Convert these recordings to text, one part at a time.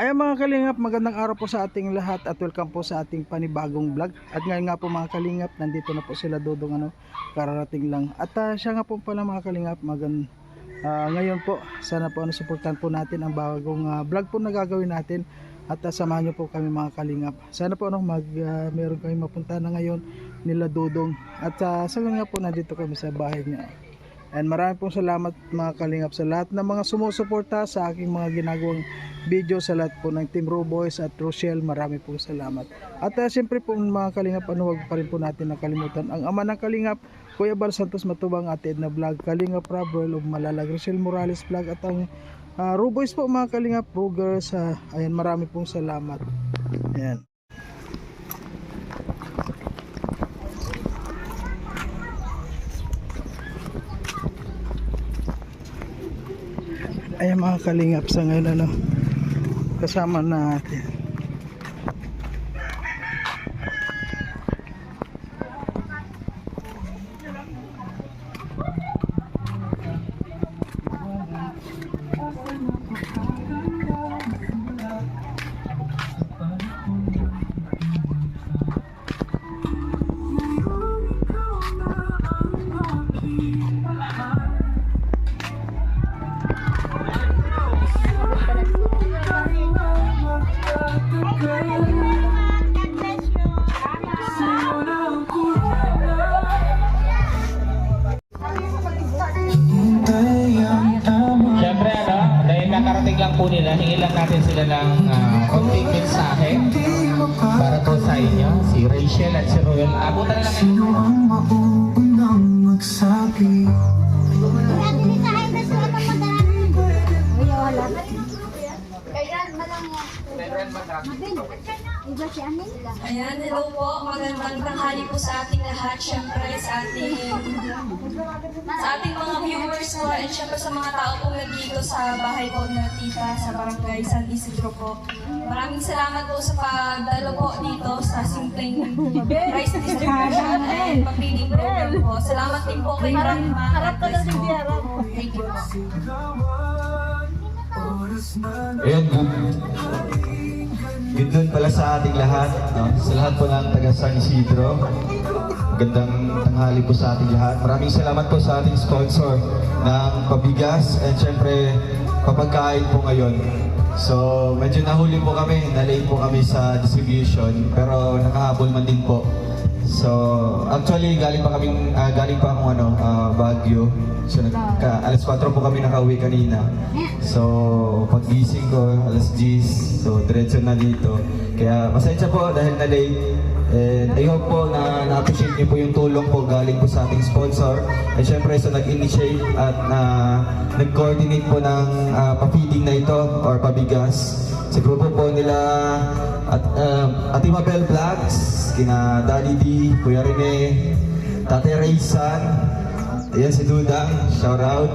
Ayan mga kalingap, magandang araw po sa ating lahat at welcome po sa ating panibagong vlog. At ngayon nga po mga kalingap, nandito na po sila Dodong ano, kararating lang. At ah, siya nga po pala mga kalingap, magan ah, ngayon po, sana po ano, supportan po natin ang bagong ah, vlog po na gagawin natin. At ah, samahan niyo po kami mga kalingap. Sana po ano, mag, ah, meron kami mapunta na ngayon nila Dodong. At uh, sa nga po, nandito kami sa bahay niya. And marami pong salamat mga kalingap sa lahat ng mga sumusuporta sa aking mga ginagawang video sa lahat po ng Team Roboys at Rochelle. Marami pong salamat. At uh, siyempre po mga kalingap, ano, wag pa rin po natin nakalimutan. Ang ama ng kalingap, Kuya Bal Santos Matubang, Ate Edna Vlog, Kalingap Rob, of Malalag, Rochelle Morales Vlog, at ang uh, Roboys po mga kalingap, Rugers. Uh, ayan, marami pong salamat. Ayan. Ayan mga kalingap sa ngayon ano kasama natin lang natin sila ng uh, konting mensahe para po sa inyo, si Rachel at si Roel. Abutan na lang kayo. ang mauunang magsabi Ayan, hello po. Magandang tanghali po sa ating lahat. Siyempre sa ating sa ating mga viewers po at siyempre sa mga tao pong nandito sa bahay po na tita sa barangay San Isidro po. Maraming salamat po sa pagdalo po dito sa simpleng rice distribution and pag-feeding program po. Salamat din po kay Ma'am Harap ka na Thank you po. Ayun, good. Good doon pala sa ating lahat, no? sa lahat po ng taga San Isidro. Magandang tanghali po sa ating lahat. Maraming salamat po sa ating sponsor ng pabigas and syempre papagkain po ngayon. So medyo nahuli po kami, na-late po kami sa distribution pero nakahabol man din po. So actually galing pa kaming ah, galing pa akong ano ah, Baguio. So nagka, alas 4 po kami nakauwi kanina. So paggising ko alas 10. So diretso na dito. Kaya pasensya po dahil na late. And I hope po na na-appreciate niyo po yung tulong po galing po sa ating sponsor. And syempre sa nag-initiate at na nag-coordinate po ng ah, pa-feeding na ito or pabigas. Sa grupo po nila at um, Ate Mabel Vlogs, kina Daddy D, Kuya Rene, Tate Raysan, ayan si Dudang, shout out.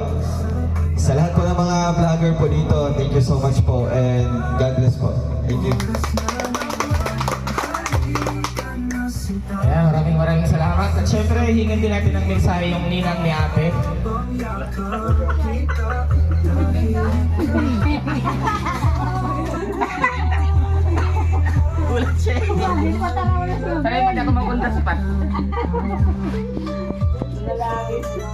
Sa lahat po ng mga vlogger po dito, thank you so much po and God bless po. Thank you. Ayan, maraming maraming salamat. At syempre, hingin din natin ng mensahe yung ninang ni ate. Ulat siya. Sanay mo na ako mapunta sa pat. Mag-i-pray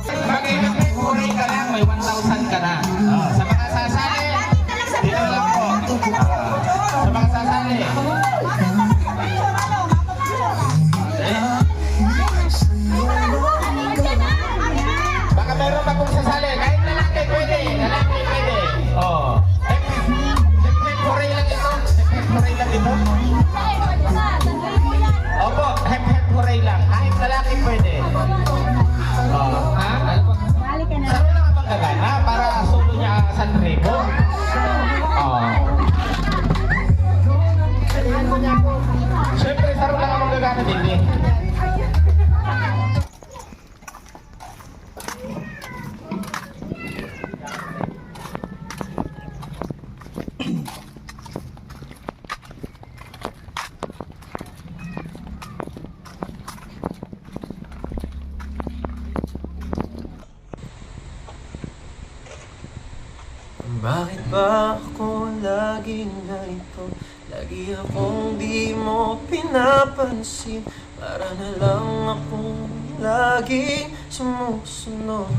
Bakit ba ako lagi ganito? Lagi akong di mo pinapansin. Para na lang ako lagi sumusunod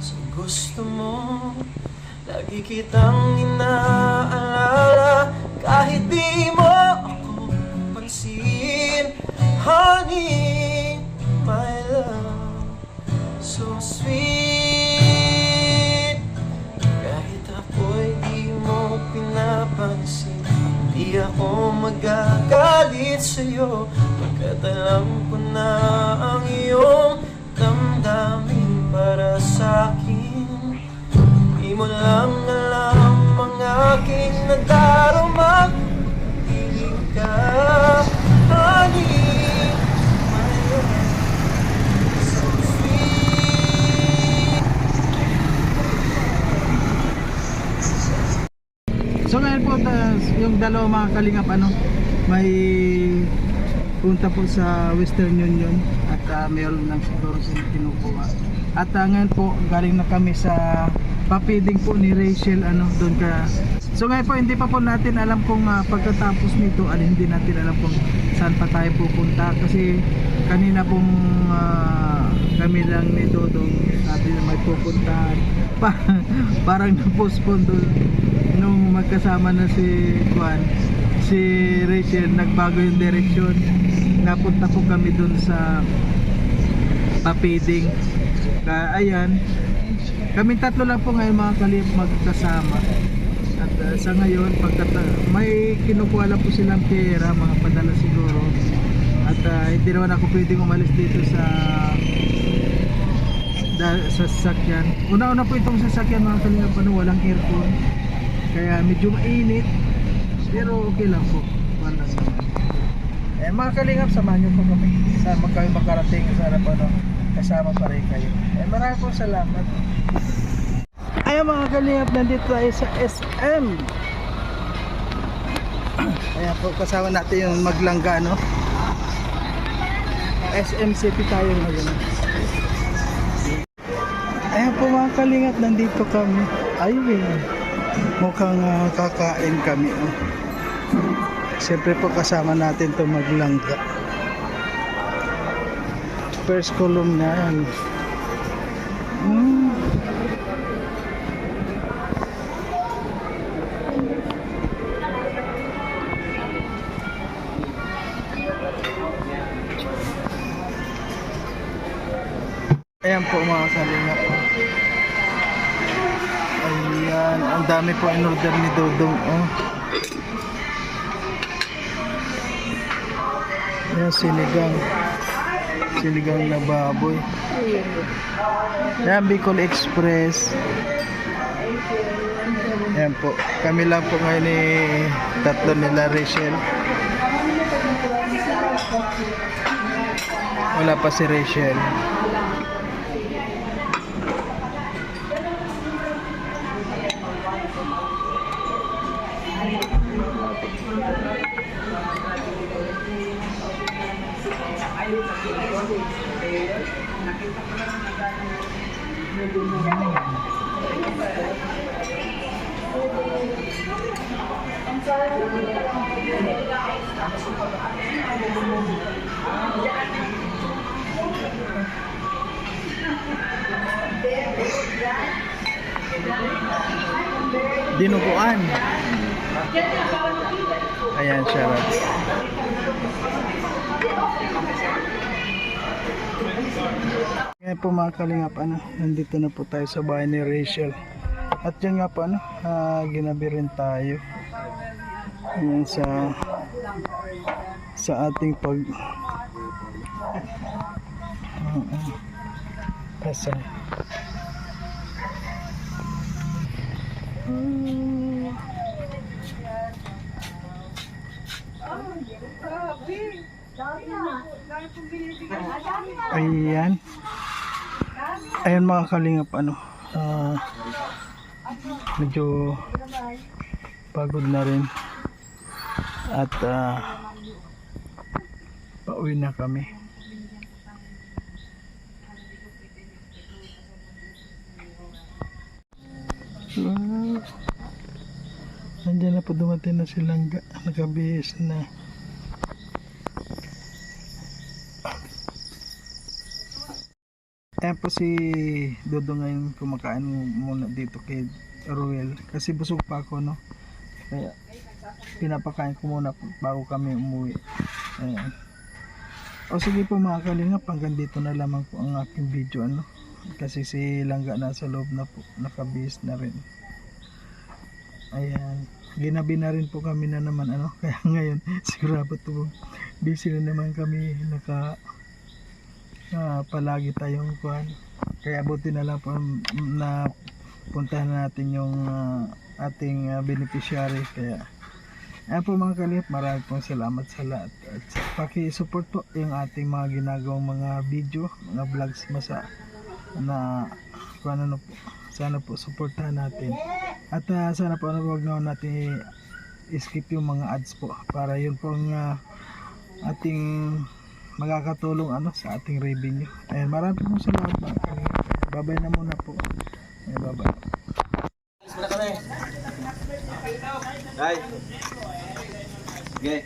Sa gusto mo. Lagi kitang inaalala Kahit di mo ako pansin. Honey Di ako magagalit sa'yo. Pagkat alam ko na ang iyong damdamin para sa'kin Di mo lang So ngayon po yung dalawa mga kalingap ano, may punta po sa Western Union at uh, mayroon lang siguro sila kinukuha. At ah, ngayon po galing na kami sa papiding po ni Rachel ano doon ka. So ngayon po hindi pa po natin alam kung ah, pagkatapos nito alin hindi natin alam kung saan pa tayo pupunta kasi kanina pong ah, kami lang ni Dodong sabi na may pupuntahan pa, parang na-postpone doon nung magkasama na si Juan si Rachel nagbago yung direksyon. Napunta po kami dun sa papading Kaya ayan. Kaming tatlo lang po ngayon mga kalip magkasama. At uh, sa ngayon pagkata may kinukuha lang po silang pera mga padala siguro. At uh, hindi naman ako pwedeng umalis dito sa sa sasakyan. Una-una po itong sasakyan mga kalingap ano, walang aircon kaya medyo mainit pero okay lang po. Walang eh mga kalingap samahan nyo po kami saan man kami makarating sana po ano, kasama pa rin kayo. Eh maraming po salamat. Ayan mga kalingap nandito tayo sa SM Ayan po kasama natin yung maglangga no SM City tayo ngayon Ayan po mga kalingap, nandito kami. Ayun. Mukhang ah, kakain kami. Oh. Siyempre po kasama natin to maglangga. First column na yan. Mm. Ayan po mga kalingap. Ayan, ang dami po in order ni Dodong. Oh. Ayan, sinigang. Sinigang na baboy. Ayan, Bicol Express. Ayan po. Kami lang po ngayon ni tatlo nila Rachel. Wala pa si Rachel. Dinuguan. Ayan. Rod. Ngayon po mga kalingap, ano, nandito na po tayo sa bahay ni Rachel. At yan nga po, ano, ah, ginabi rin tayo. Ayan sa sa ating pag Oo. Kasi Ayan. Ayan mga kalingap ano. ah, medyo pagod na rin. At ah, pauwi na kami. Ah. Nandiyan na po dumating na silang nakabihis na. Po si Dodo ngayon kumakain muna dito kay Ruel kasi busog pa ako no. Kaya pinapakain ko muna po bago kami umuwi. Ayan. O sige po mga kalingap, hanggang dito na lamang po ang aking video ano. Kasi si Langga nasa loob na po, nakabihis na rin. Ayan. Ginabi na rin po kami na naman ano. Kaya ngayon sigurado to busy na naman kami naka ah, palagi tayong kuhan. Kaya buti na lang po na puntahan natin yung ah, ating ah, beneficiary. Kaya Ayan po mga kalip, marami pong salamat sa lahat. At paki-support po yung ating mga ginagawang mga video, mga vlogs masa na kung ano po. Sana po supportahan natin. At ah, sana po ano, wag na natin i-skip yung mga ads po para yun po ang ah, ating magkakatulong ano sa ating revenue. Ayan, marami pong salamat. Babay na muna po. Ayan, babay. Day. Okay.